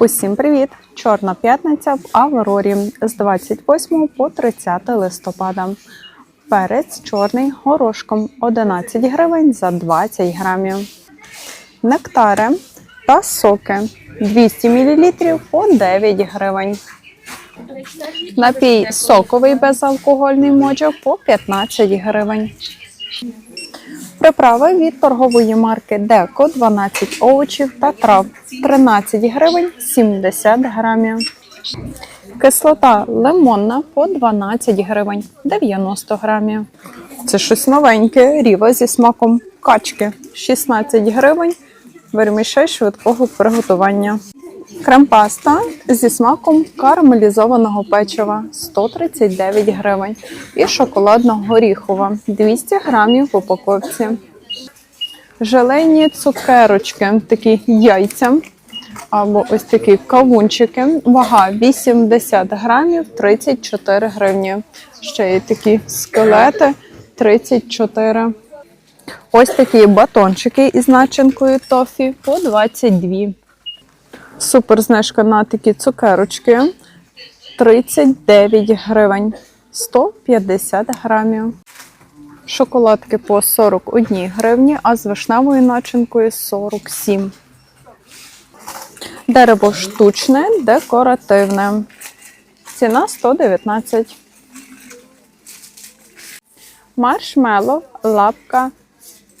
Усім привіт! Чорна п'ятниця в Аврорі з 28 по 30 листопада. Перець чорний горошком 11 гривень за 20 грамів. Нектари та соки 200 мл по 9 гривень. Напій соковий безалкогольний моджо по 15 гривень. Приправи від торгової марки Деко 12 овочів та трав 13 гривень 70 грамів. Кислота лимонна по 12 гривень 90 грамів. Це щось новеньке, ріва зі смаком качки 16 гривень. Вермішель швидкого приготування. Крем-паста зі смаком карамелізованого печива 139 гривень і шоколадно-горіхова 200 грамів в упаковці. Желейні цукерочки, такі яйця або ось такі кавунчики. Вага 80 грамів 34 гривні. Ще є такі скелети 34. Ось такі батончики із начинкою тофі по 22. Супер знижка на такі цукерочки 39 гривень 150 грамів. Шоколадки по 41 гривні, а з вишневою начинкою 47. Дерево штучне, декоративне. Ціна 119. Маршмело, лапка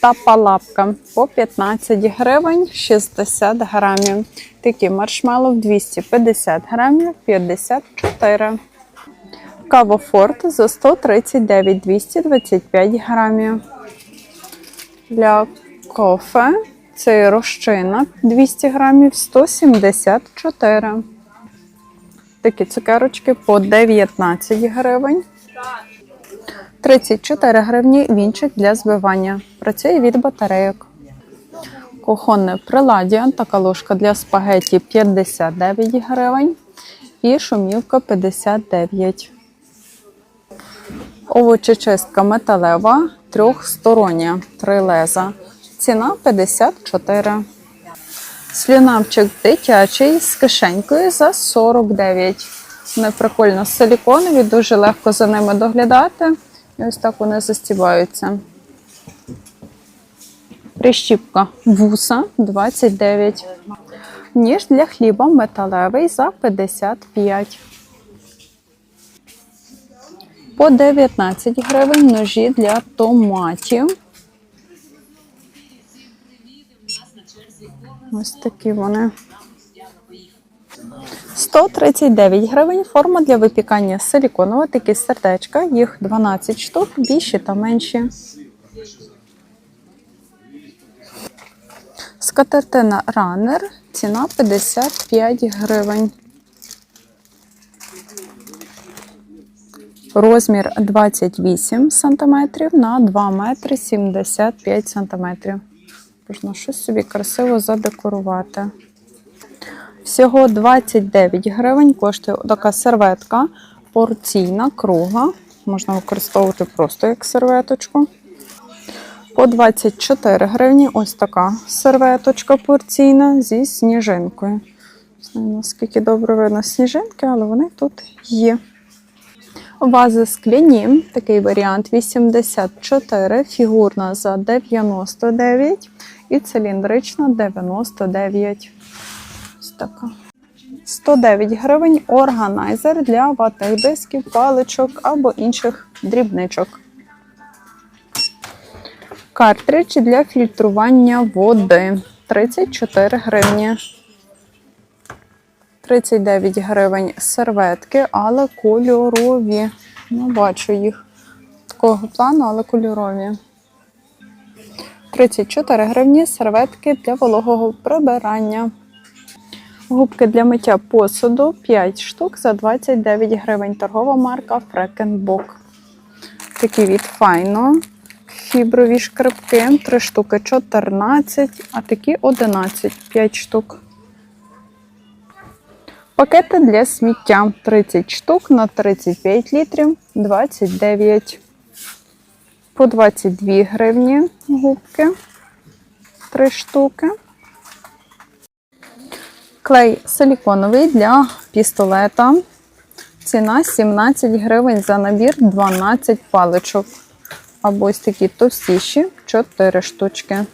та палапка по 15 гривень 60 грамів. Такі маршмело 250 грамів 54. Кавофорт за 139 225 грамів. Для кофе цей розчина 200 грамів 174. Такі цукерочки по 19 гривень. 34 гривні вінчик для збивання. Працює від батарейок. Кухонне приладдя, така ложка для спагеті 59 гривень і шумівка 59. Овочечистка металева трьохстороння, три леза. Ціна 54. Слюнавчик дитячий з кишенькою за 49. Вони прикольно силіконові, дуже легко за ними доглядати. І ось так вони застібаються. Прищіпка вуса 29. Ніж для хліба металевий за 55. По 19 гривень ножі для томатів. Ось такі вони. 139 гривень. Форма для випікання силіконова, такі сердечка. Їх 12 штук, більші та менші. Скатертина ранер. Ціна 55 гривень. Розмір 28 см на 2 метри 75 см. Можна щось собі красиво задекорувати. Всього 29 гривень коштує така серветка порційна, кругла. Можна використовувати просто як серветочку. По 24 гривні ось така серветочка порційна зі сніжинкою. Знаю, наскільки добре видно сніжинки, але вони тут є. Вази скляні, такий варіант 84, фігурна за 99 і циліндрична 99. Така. 109 гривень органайзер для ватних дисків, паличок або інших дрібничок. Картридж для фільтрування води 34 гривні. 39 гривень серветки, але кольорові. Ну, бачу їх такого плану, але кольорові. 34 гривні серветки для вологого прибирання. Губки для миття посуду 5 штук за 29 гривень. Торгова марка Фрекенбок. Такі від файно. Фіброві шкрипки 3 штуки 14, а такі 11, 5 штук. Пакети для сміття 30 штук на 35 літрів 29. По 22 гривні губки 3 штуки. Клей силіконовий для пістолета. Ціна 17 гривень за набір 12 паличок. Або ось такі товстіші 4 штучки.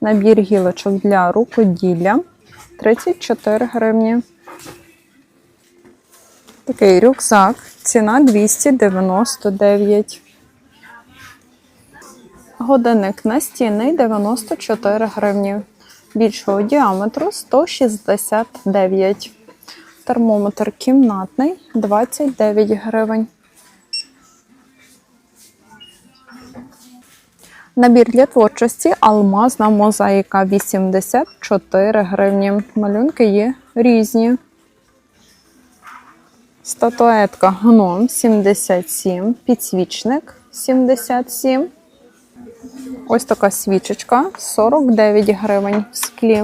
Набір гілочок для рукоділля 34 гривні. Такий рюкзак. Ціна 299. Годинник настінний 94 гривні. Більшого діаметру 169. Термометр кімнатний 29 гривень. Набір для творчості алмазна мозаїка 84 гривні. Малюнки є різні. Статуетка гном 77, підсвічник 77. Ось така свічечка 49 гривень в склі.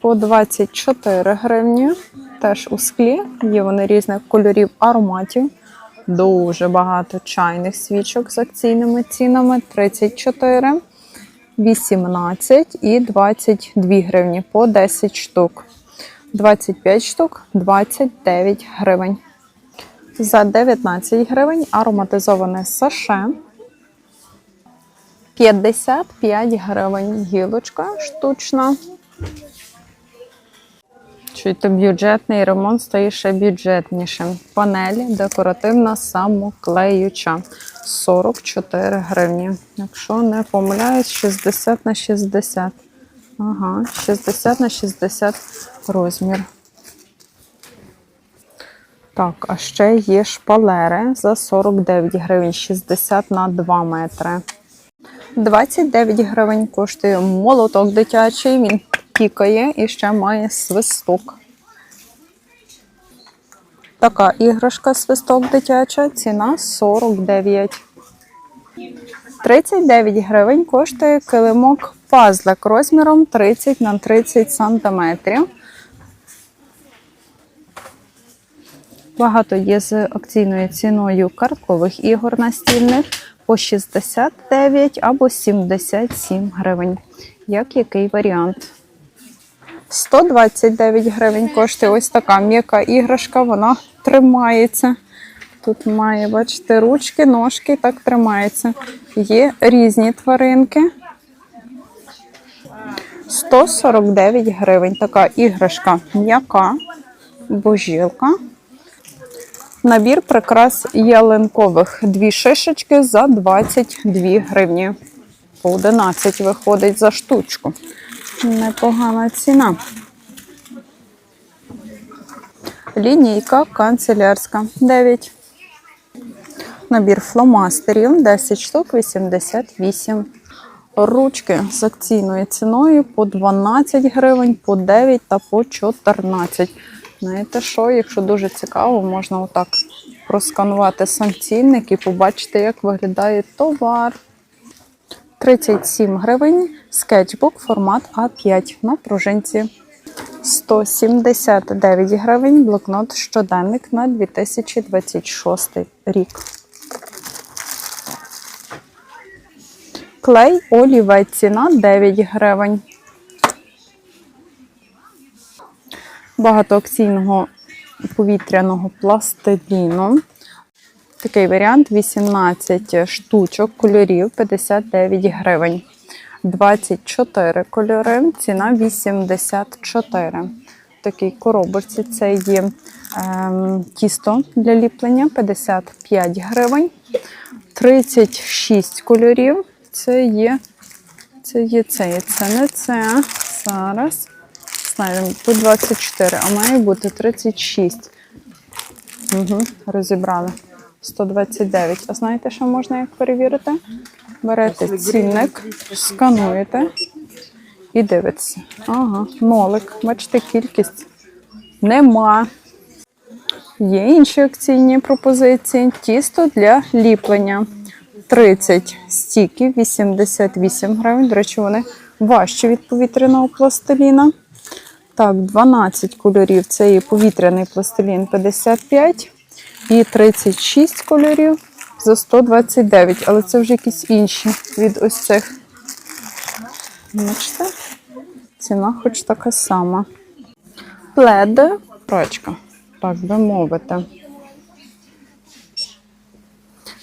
По 24 гривні. Теж у склі. Є вони різних кольорів ароматів. Дуже багато чайних свічок з акційними цінами 34, 18 і 22 гривні по 10 штук. 25 штук 29 гривень. За 19 гривень ароматизоване саше. 55 гривень гілочка штучна. Чуєте, бюджетний ремонт стає ще бюджетнішим. Панель декоративна самоклеюча 44 гривні. Якщо не помиляюсь, 60 на 60. Ага, 60 на 60 розмір. Так, а ще є шпалери за 49 гривень, 60 на 2 метри. 29 гривень коштує молоток дитячий. Він пікає і ще має свисток. Така іграшка свисток дитяча, ціна 49. 39 гривень коштує килимок пазлик розміром 30 на 30 сантиметрів. Багато є з акційною ціною карткових ігор настільних по 69 або 77 гривень. Як який варіант? 129 гривень коштує ось така м'яка іграшка, вона тримається. Тут має, бачите, ручки, ножки, так тримається. Є різні тваринки. 149 гривень. Така іграшка м'яка, божілка. Набір прикрас ялинкових. Дві шишечки за 22 гривні. По 11 виходить за штучку. Непогана ціна. Лінійка канцелярська 9. Набір фломастерів 10 штук 88. Ручки з акційною ціною по 12 гривень, по 9 та по 14. Знаєте що, якщо дуже цікаво, можна отак просканувати сам і побачити, як виглядає товар. 37 гривень, скетчбук формат А5 на пружинці. 179 гривень, блокнот щоденник на 2026 рік. Клей олівець ціна 9 гривень. Багатоакційного повітряного пластиліну. Такий варіант 18 штучок кольорів 59 гривень. 24 кольори, ціна 84. В Такій коробочці це є ем, тісто для ліплення 55 гривень. 36 кольорів. Це є це є це, це не це. Зараз. Знаю, тут 24, а має бути 36. Угу, розібрали. 129. А знаєте, що можна як перевірити? Берете цінник, скануєте і дивитеся. Ага, нолик. Бачите, кількість нема. Є інші акційні пропозиції. Тісто для ліплення. 30 стіків, 88 гривень. До речі, вони важчі від повітряного пластиліна. Так, 12 кольорів. Це і повітряний пластилін 55 і 36 кольорів за 129, але це вже якісь інші від ось цих. Бачите? ціна хоч така сама. Плед, прачка, так би мовити.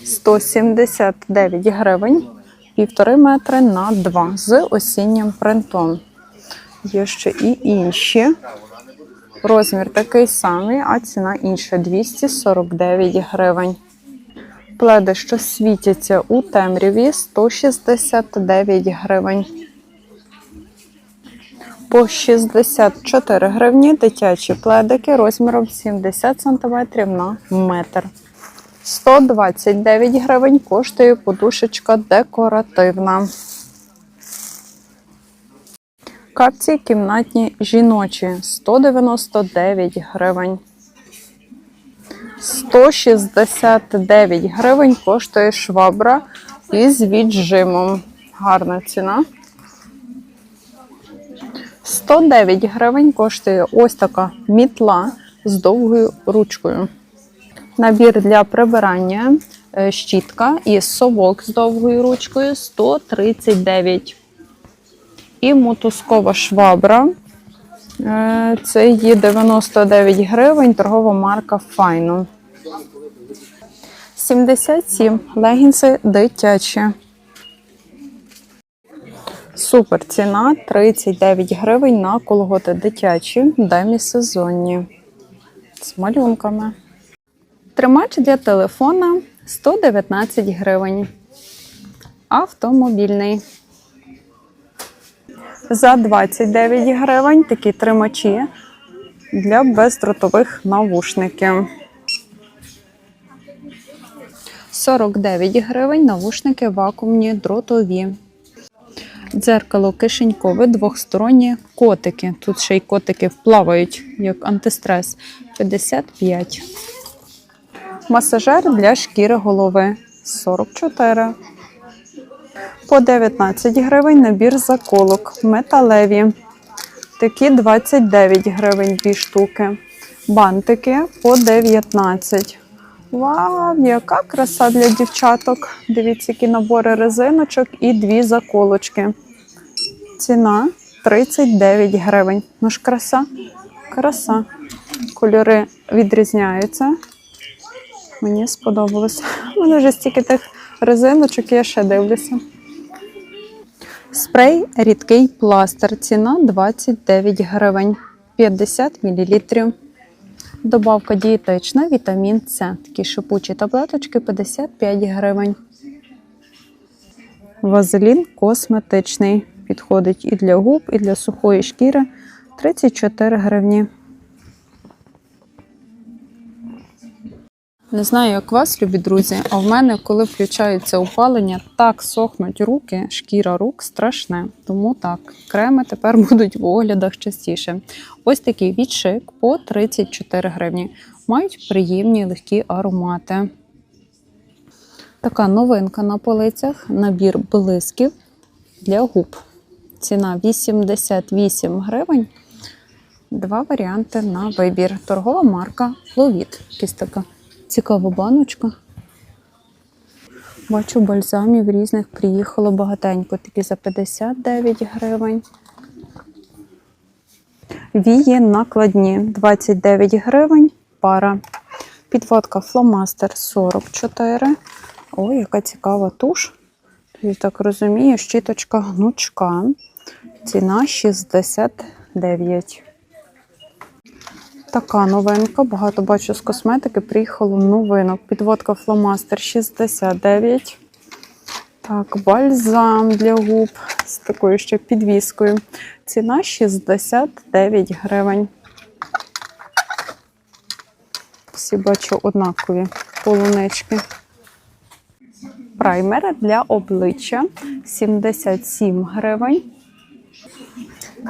179 гривень, півтори метри на 2 з осіннім принтом. Є ще і інші. Розмір такий самий, а ціна інша 249 гривень. Пледи, що світяться у темряві 169 гривень. По 64 гривні дитячі пледики розміром 70 см на метр. 129 гривень коштує подушечка декоративна. Капці кімнатні жіночі 199 гривень. 169 гривень коштує швабра із віджимом. Гарна ціна. 109 гривень коштує ось така мітла з довгою ручкою. Набір для прибирання е, щітка і совок з довгою ручкою 139. І мотузкова швабра. Е, Це є 99 гривень, торгова марка Файно. 77 легінси дитячі. Супер ціна 39 гривень на колготи дитячі, демісезонні. З малюнками. Тримач для телефона 119 гривень. Автомобільний. За 29 гривень такі тримачі для бездротових навушників. 49 гривень навушники вакуумні дротові. Дзеркало кишенькове, двохсторонні котики. Тут ще й котики вплавають як антистрес. 55. Масажер для шкіри голови 44. По 19 гривень набір заколок металеві. Такі 29 гривень дві штуки. Бантики по 19. Вау, яка краса для дівчаток. Дивіться, які набори резиночок і дві заколочки. Ціна 39 гривень. Ну ж краса, краса. Кольори відрізняються. Мені сподобалось. Мене вже стільки тих резиночок, я ще дивлюся. Спрей рідкий пластир. Ціна 29 гривень. 50 мл. Добавка дієтична, вітамін С. Такі шипучі таблеточки 55 гривень. Вазелін косметичний. Підходить і для губ, і для сухої шкіри 34 гривні. Не знаю, як вас, любі друзі, а в мене, коли включається опалення, так сохнуть руки, шкіра рук страшне. Тому так, креми тепер будуть в оглядах частіше. Ось такий відшик по 34 гривні. Мають приємні легкі аромати. Така новинка на полицях, набір блисків для губ. Ціна 88 гривень. Два варіанти на вибір. Торгова марка Ловіт. Якась така цікава баночка. Бачу, бальзамів різних приїхало багатенько. Такі за 59 гривень. Вії накладні 29 гривень. Пара. Підводка фломастер 44. Ой, яка цікава туш. Я так розумію, щіточка гнучка. Ціна 69. Така новинка. Багато бачу з косметики. Приїхало новинок. Підводка фломастер 69. Так, бальзам для губ з такою ще підвіскою. Ціна 69 гривень. Всі бачу однакові полунички. Праймер для обличчя 77 гривень.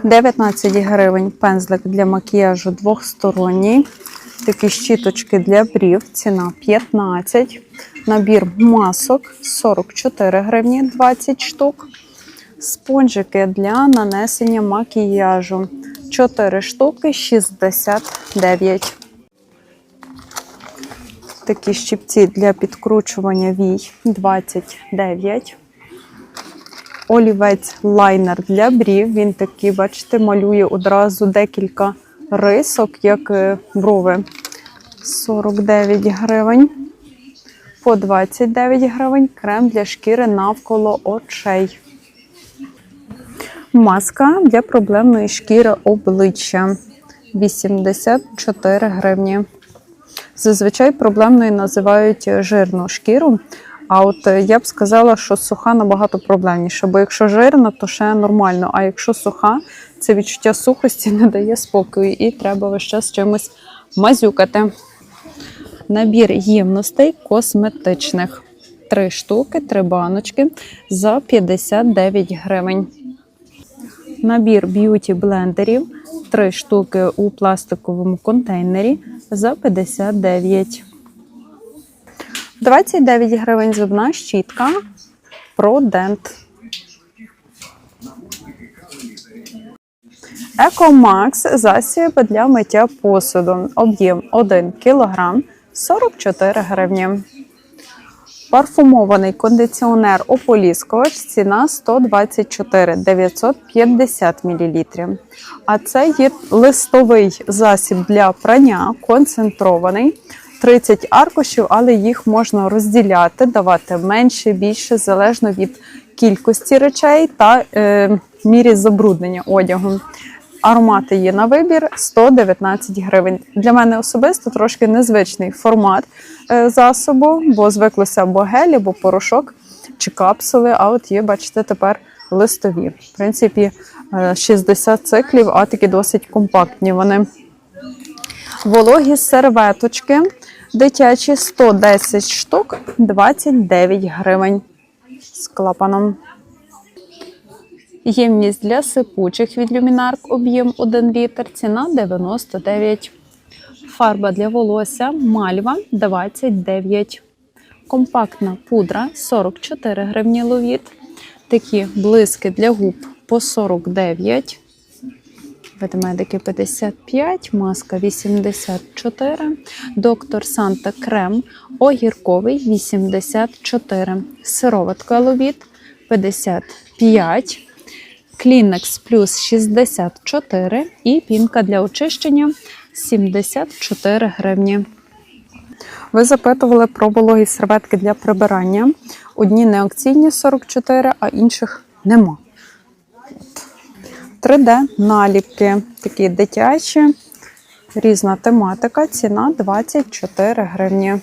19 гривень пензлик для макіяжу двохсторонній. Такі щіточки для брів. Ціна 15. Набір масок 44 гривні 20 штук. Спонжики для нанесення макіяжу 4 штуки 69. Такі щипці для підкручування вій 29. Олівець лайнер для брів. Він такий, бачите, малює одразу декілька рисок, як е, брови. 49 гривень. По 29 гривень крем для шкіри навколо очей. Маска для проблемної шкіри обличчя 84 гривні. Зазвичай проблемною називають жирну шкіру. А от е, я б сказала, що суха набагато проблемніша, бо якщо жирна, то ще нормально. А якщо суха, це відчуття сухості не дає спокою і треба весь час чимось мазюкати. Набір ємностей косметичних. Три штуки, три баночки за 59 гривень. Набір б'юті блендерів. Три штуки у пластиковому контейнері за 59. 29 гривень зубна щітка. Продент. Екомакс засіб для миття посуду. Об'єм 1 кг 44 гривні. Парфумований кондиціонер ополіскувач ціна 124 950 мл. А це є листовий засіб для прання, концентрований. 30 аркушів, але їх можна розділяти, давати менше, більше, залежно від кількості речей та е, мірі забруднення одягу. Аромати є на вибір 119 гривень. Для мене особисто трошки незвичний формат е, засобу, бо звиклося або гель, або порошок чи капсули. А от є, бачите, тепер листові. В принципі, е, 60 циклів, а такі досить компактні вони. Вологі серветочки дитячі 110 штук, 29 гривень з клапаном. Ємність для сипучих від люмінарк об'єм 1 літр, ціна 99. Фарба для волосся мальва 29. Компактна пудра 44 гривні ловіт. Такі блиски для губ по 49. Ведмедики 55, маска 84, доктор Санта Крем, огірковий 84, сироватка ловіт 55, Клінекс плюс 64 і пінка для очищення 74 гривні. Ви запитували про вологі серветки для прибирання. Одні не акційні 44, а інших нема. 3D наліпки, такі дитячі, різна тематика, ціна 24 гривні.